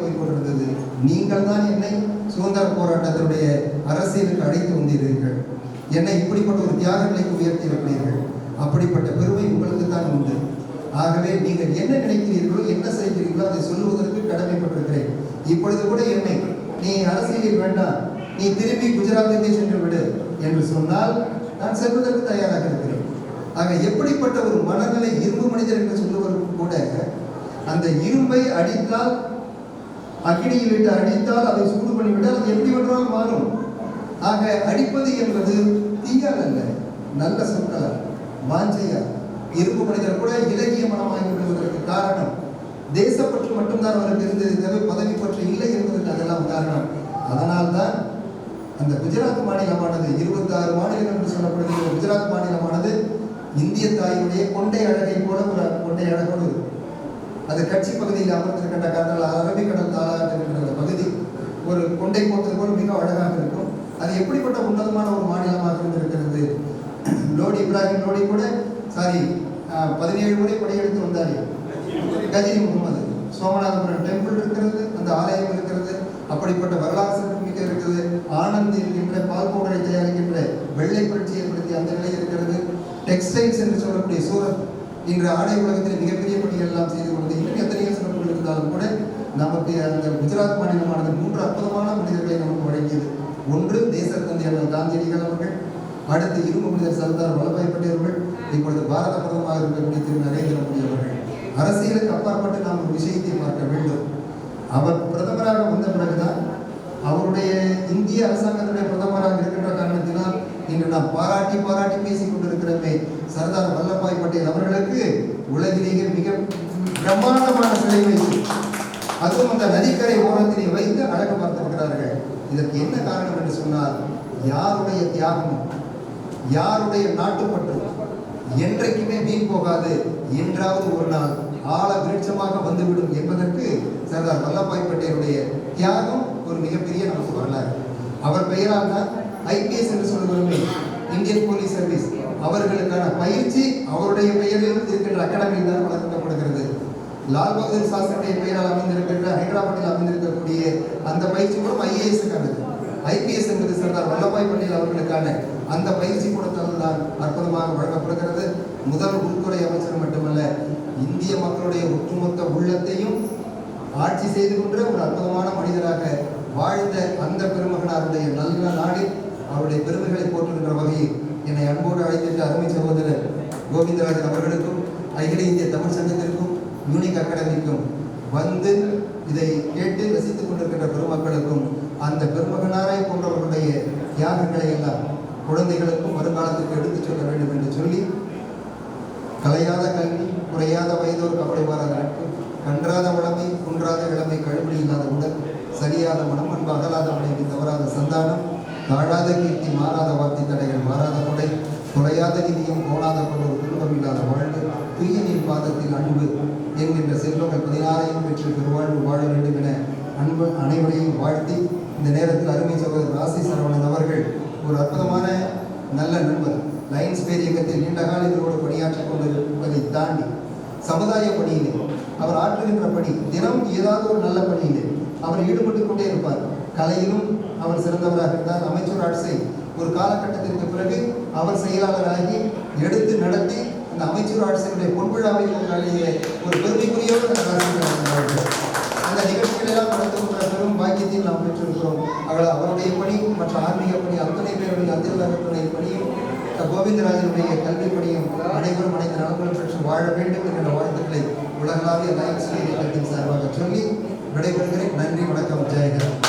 போய் கொண்டிருந்தது. நீங்கள் தான் என்னை சுதந்திர போராட்டத்தினுடைய அரசியலுக்கு அழைத்து வந்தீர்கள். என்னை இப்படிப்பட்ட ஒரு தியாக நிலைக்கு உயர்த்தி இருக்கிறீர்கள் அப்படிப்பட்ட பெருமை உங்களுக்கு தான் உண்டு. ஆகவே நீங்கள் என்ன நினைக்கிறீர்களோ என்ன செய்கிறீர்களோ அதை சொல்லுவதற்கு கடமைப்பட்டிருக்கிறேன். இப்பொழுது கூட என்னை நீ அரசியலில் வேண்டாம். நீ திரும்பி குஜராத்துக்கே சென்று விடு என்று சொன்னால் நான் செல்வதற்கு தயாராக இருக்கிறேன். ஆக எப்படிப்பட்ட ஒரு மனநிலை இரும்பு மனிதர் என்று சொல்லுவதற்கு கூட அந்த இரும்பை அடித்தால் அக்கினியில் விட்டு அடித்தால் அதை சூடு பண்ணிவிட்டால் அது எப்படி வேண்டுமானாலும் மாறும். ஆக அடிப்பது என்பது தீயால் அல்ல நல்ல சொற்களா வாஞ்சையா? இருப்பு மனிதர் கூட இலகிய மனமாகி விடுவதற்கு காரணம் தேசப்பற்று மட்டும்தான் அவருக்கு இருந்தது தவிர பதவி பற்று இல்லை என்பதற்கு அதெல்லாம் காரணம். அதனால்தான் அந்த குஜராத் மாநிலமானது இருபத்தாறு மாநிலம் என்று சொல்லப்படுகிற குஜராத் மாநிலமானது இந்திய தாயினுடைய கொண்டை அழகை போல ஒரு கொண்டை அழகு அது கட்சி பகுதியில் அமர்ந்திருக்கின்ற கடல் அரபிக்கடல் தாளாட்டுகின்ற அந்த பகுதி ஒரு கொண்டை போட்டது போல் மிக அழகாக இருக்கும். அது எப்படிப்பட்ட உன்னதமான ஒரு மாநிலமாக இருந்திருக்கிறது? லோடி இப்ராஹிம் லோடி கூட சாரி பதினேழு முறை படையெடுத்து வந்தார். கஜினி முகமது. சோமநாதபுரம் டெம்பிள் இருக்கிறது அந்த ஆலயம் இருக்கிறது அப்படிப்பட்ட வரலாறு சிறப்புமிக்க இருக்கிறது ஆனந்தி இருக்கின்ற பால் பவுடரை தயாரிக்கின்ற வெள்ளை புரட்சி ஏற்படுத்திய அந்த நிலை இருக்கிறது. டெக்ஸ்டைல்ஸ் என்று சொல்லக்கூடிய சூரத் இன்று ஆடை உலகத்தில் மிகப்பெரிய பணிகள் எல்லாம் செய்து கொண்டு இன்னும் எத்தனையோ சிறப்புகள் இருந்தாலும் கூட நமக்கு அந்த குஜராத் மாநிலமானது மூன்று அற்புதமான மனிதர்களை நமக்கு வழங்கியது. ஒன்று தேச தந்தையான காந்தியடிகள் அவர்கள் அடுத்து இரும்பு மனிதர் சர்தார் வல்லபாய் பட்டேல் அவர்கள் இப்பொழுது பாரத பிரதமாக இருக்கக்கூடிய திரு நரேந்திர மோடி அவர்கள். அரசியலுக்கு அப்பாற்பட்டு நாம் ஒரு விஷயத்தை பார்க்க வேண்டும். அவர் பிரதமராக வந்த பிறகுதான் அவருடைய இந்திய அரசாங்கத்துடைய பிரதமராக இருக்கின்ற காரணத்தினால் இன்று நாம் பாராட்டி பாராட்டி பேசிக் கொண்டிருக்கிற சர்தார் வல்லபாய் பட்டேல் அவர்களுக்கு உலகிலேயே மிக பிரம்மாண்டமான சிலை வைத்து அதுவும் அந்த நதிக்கரை ஓரத்திலே வைத்து அழகு பார்த்திருக்கிறார்கள். இதற்கு என்ன காரணம் என்று சொன்னால் யாருடைய தியாகமும் யாருடைய நாட்டுப்பற்று என்றைக்குமே வீண் போகாது. என்றாவது ஒரு நாள் ஆழ விருட்சமாக வந்துவிடும் என்பதற்கு சர்தார் வல்லபாய் பட்டேலுடைய தியாகம் ஒரு மிகப்பெரிய நமக்கு வரலாறு. அவர் பெயரால் தான் ஐபிஎஸ் என்று சொல்லுவோமே இந்தியன் போலீஸ் சர்வீஸ். அவர்களுக்கான பயிற்சி அவருடைய பெயரிலும் இருக்கின்ற அகாடமியில் தான் வளர்க்கப்படுகிறது லால் பகதூர் சாஸ்திரியுடைய பெயரால் அமைந்திருக்கின்ற ஹைதராபாத்தில் அமைந்திருக்கக்கூடிய அந்த பயிற்சி கூட ஐஏஎஸ்க்கானது. ஐபிஎஸ் என்பது சர்தார் வல்லபாய் பட்டேல் அவர்களுக்கான அந்த பயிற்சி கொடுத்தல் தான் அற்புதமாக வழங்கப்படுகிறது. முதல் உள்துறை அமைச்சர் மட்டுமல்ல இந்திய மக்களுடைய ஒட்டுமொத்த உள்ளத்தையும் ஆட்சி செய்து கொண்ட ஒரு அற்புதமான மனிதராக வாழ்ந்த அந்த பெருமகனாருடைய நல்ல நாளில் அவருடைய பெருமைகளை போற்றுகின்ற வகையில் என்னை அன்போடு அழைத்திருக்க அருமை சகோதரர் கோவிந்தராஜன் அவர்களுக்கும் அகில இந்திய தமிழ் சங்கத்திற்கும் யூனிக் அகாடமிக்கும் வந்து இதை கேட்டு ரசித்துக் கொண்டிருக்கின்ற பெருமக்களுக்கும் அந்த பெருமகனாராய் போன்றவர்களுடைய தியாகங்களை எல்லாம் குழந்தைகளுக்கும் வருங்காலத்துக்கு எடுத்துச் சொல்ல வேண்டும் என்று சொல்லி கலையாத கல்வி குறையாத வயதோர் கவலை மாறாத நட்பு கன்றாத வளமை குன்றாத இளமை கழுமணி இல்லாத உடல் சரியாத மனம் அன்பு அகலாத மனைவி தவறாத சந்தானம் தாழாத கீர்த்தி மாறாத வார்த்தை தடைகள் மாறாத கொடை பாதத்தில் அன்பு என்கின்ற செல்வங்கள் பதினாறையும் பெற்று பெருவாழ்வு வாழ வேண்டும் என அன்பு அனைவரையும் வாழ்த்தி இந்த நேரத்தில் அருமை சகோதரர் ராசி சரவணன் அவர்கள் ஒரு அற்புதமான நல்ல நண்பர். லைன்ஸ் பேர் இயக்கத்தில் நீண்ட காலங்களோடு பணியாற்றிக் கொண்டிருப்பதை தாண்டி சமுதாய பணியிலே அவர் ஆற்றுகின்ற பணி தினம் ஏதாவது ஒரு நல்ல பணியிலே அவர் ஈடுபட்டு கொண்டே இருப்பார். கலையிலும் அவர் சிறந்தவராக இருந்தார். அமைச்சர் ஆட்சை ஒரு காலகட்டத்திற்கு பிறகு அவர் செயலாளராகி எடுத்து நடத்தி அந்த அமைச்சர் ஆட்சியினுடைய பொன்விழாவை கொண்டாடிய ஒரு பெருமைக்குரிய ஒரு அந்த நிகழ்ச்சிகளெல்லாம் நடந்து கொண்ட பெரும் பாக்கியத்தையும் நாம் பெற்றிருக்கிறோம். அவள் அவருடைய பணி மற்ற ஆன்மீக பணி அத்தனை பேருடைய அத்தியவர்களுடைய பணியும் கோவிந்தராஜனுடைய கல்வி பணியும் அனைவரும் அனைத்து நலன்களும் பெற்று வாழ வேண்டும் என்கிற வாழ்த்துக்களை உலகளாவிய லயன்ஸ் கல்வியின் சார்பாக சொல்லி விடைபெறுகிறேன். நன்றி வணக்கம். ஜெயகரன்